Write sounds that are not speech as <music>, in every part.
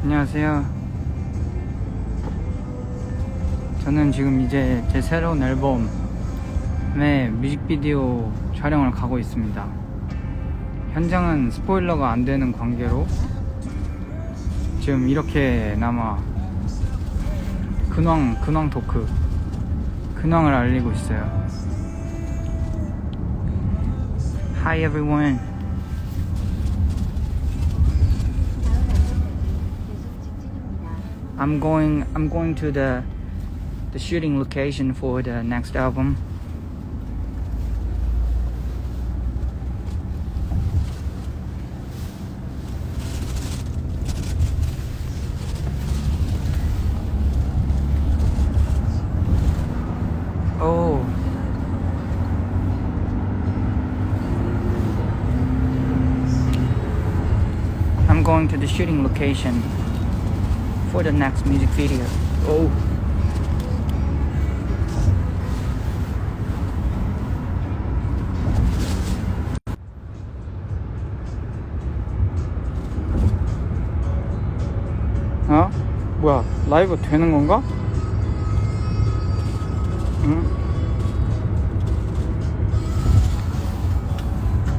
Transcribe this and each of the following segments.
안녕하세요. 저는 지금 이제 제 새로운 앨범의 뮤직비디오 촬영을 가고 있습니다. 현장은 스포일러가 안 되는 관계로 지금 이렇게나마 근황, 근황 토크, 근황을 알리고 있어요. Hi everyone. I'm going I'm going to the the shooting location for the next album. Oh. I'm going to the shooting location for the next music video. Oh. 어? 뭐야? 라이브 되는 건가? 응?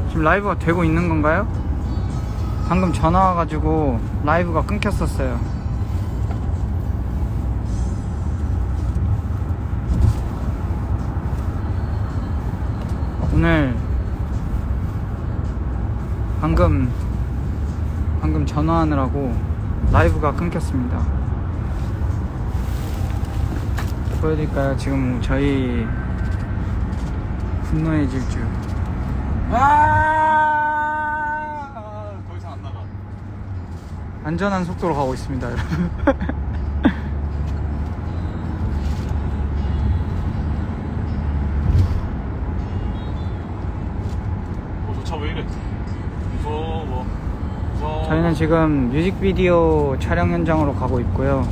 지금 라이브가 되고 있는 건가요? 방금 전화 와가지고 라이브가 끊겼었어요. 오늘 방금 방금 전화하느라고 라이브가 끊겼습니다. 보여드릴까요? 지금 저희 분노의 질주. 아, 더 이상 안 나가. 안전한 속도로 가고 있습니다, 여러분. <laughs> 어, 저 차 왜 이래? 무서워. 무서워. 저희는 지금 뮤직비디오 촬영 현장으로 가고 있고요.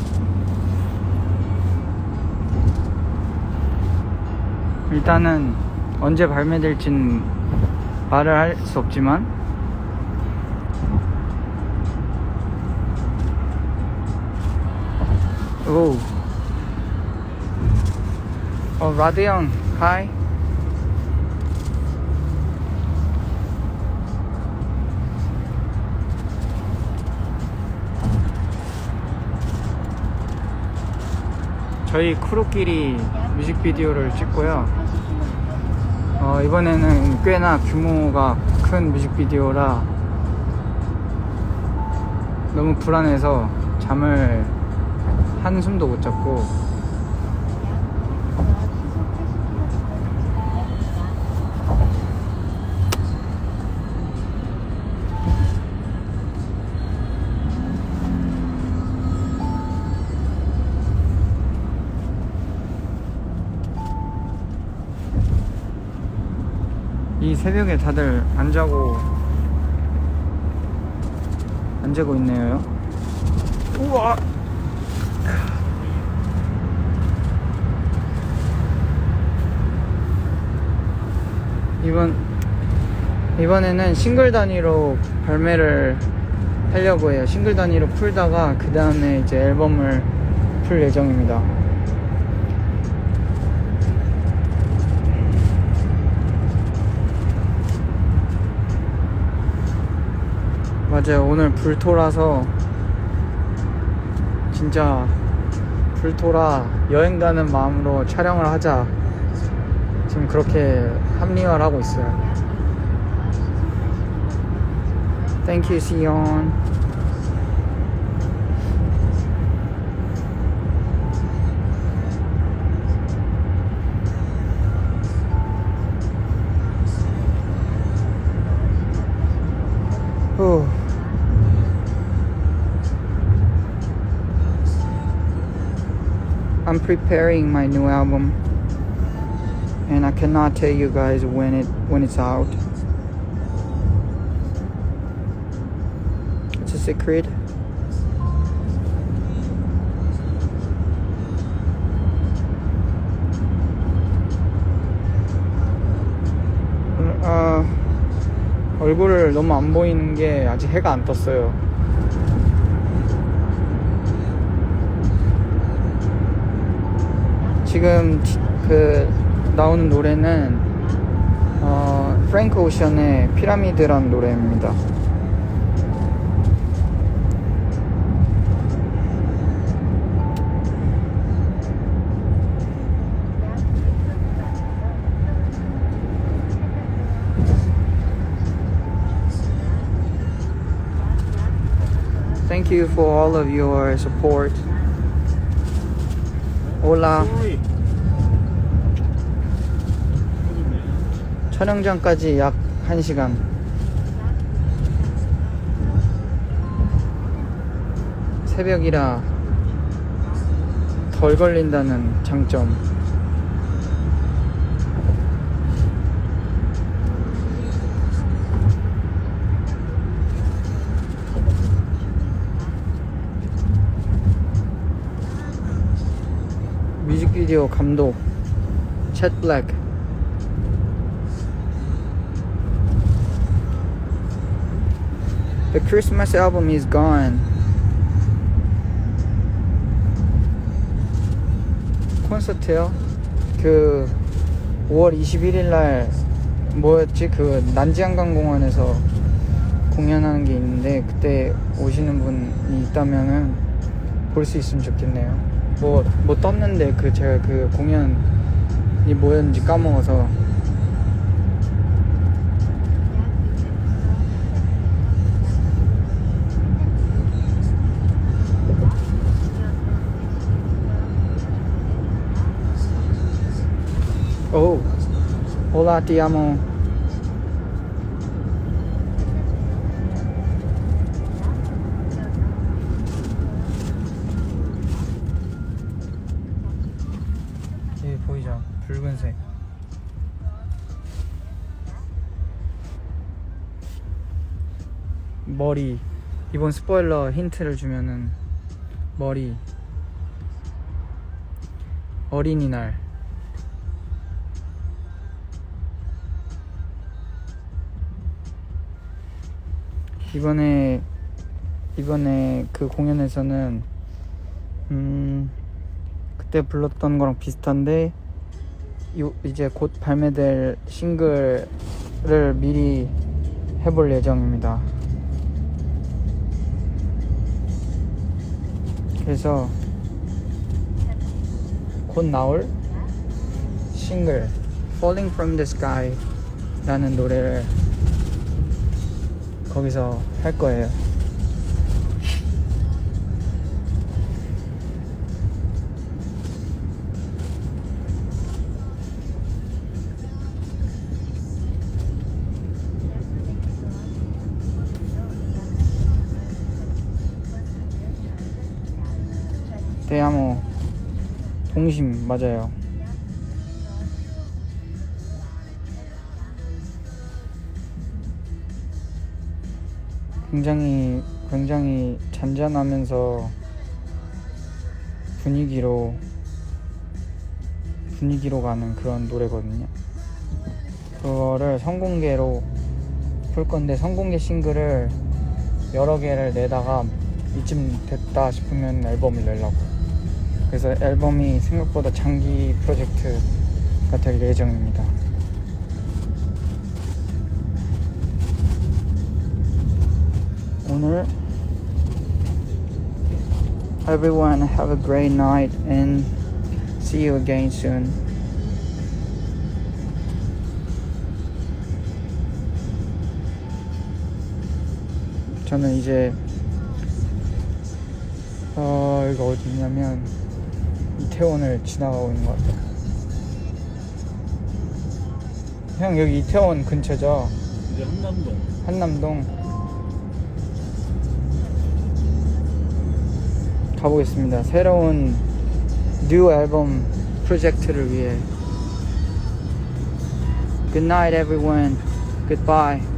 일단은 언제 발매될진 말을 할 수 없지만 오. 어, 라드 형, 하이. 저희 크루끼리 뮤직비디오를 찍고요. 어, 이번에는 꽤나 규모가 큰 뮤직비디오라 너무 불안해서 잠을 한숨도 못 잤고 새벽에 다들 안 자고 안 자고 있네요. 우와. 이번 이번에는 싱글 단위로 발매를 하려고 해요. 싱글 단위로 풀다가 그 다음에 이제 앨범을 풀 예정입니다. 맞아요. 오늘 불토라서 진짜 불토라 여행 가는 마음으로 촬영을 하자. 지금 그렇게 합리화를 하고 있어요. Thank you, Sion. preparing my new album and I cannot tell you guys when it when it's out. It's a secret. 아 얼굴을 너무 안 보이는 게 아직 해가 안 떴어요. 지금 지- 그 나오는 노래는 어, 프랭크 오션의 피라미드란 노래입니다. You for all of your support. 소리. 촬영장까지 약 1시간. 새벽이라 덜 걸린다는 장점. 뮤직 비디오 감독 챗 블랙 The Christmas album is gone. 콘서트요? 그 5월 21일 날 뭐였지? 그 난지한강공원에서 공연하는 게 있는데 그때 오시는 분이 있다면은 볼 수 있으면 좋겠네요. 뭐 뭐 떴는데 그 제가 그 공연이 뭐였는지 까먹어서 Oh, hola, te amo. 여기 보이죠? 붉은색. 머리. 이번 스포일러 힌트를 주면은 머리. 어린이날. 이번에 이번에 그 공연에서는 음 그때 불렀던 거랑 비슷한데 요 이제 곧 발매될 싱글을 미리 해볼 예정입니다. 그래서 곧 나올 싱글 Falling from the Sky 라는 노래를 거기서 할 거예요. 동심 맞아요. 굉장히 굉장히 잔잔하면서 분위기로 분위기로 가는 그런 노래거든요. 그거를 선공개로 풀 건데 선공개 싱글을 여러 개를 내다가 이쯤 됐다 싶으면 앨범을 내려고. 그래서 앨범이 생각보다 장기 프로젝트가 될 예정입니다. 오늘 everyone have a great night and see you again soon. 저는 이제 어 이거 어디냐면 이태원을 지나가고 있는 것 같아요. 형 여기 이태원 근처죠? 이제 한남동. 한남동 가보겠습니다. 새로운 뉴 앨범 프로젝트를 위해. Good night, everyone. Goodbye.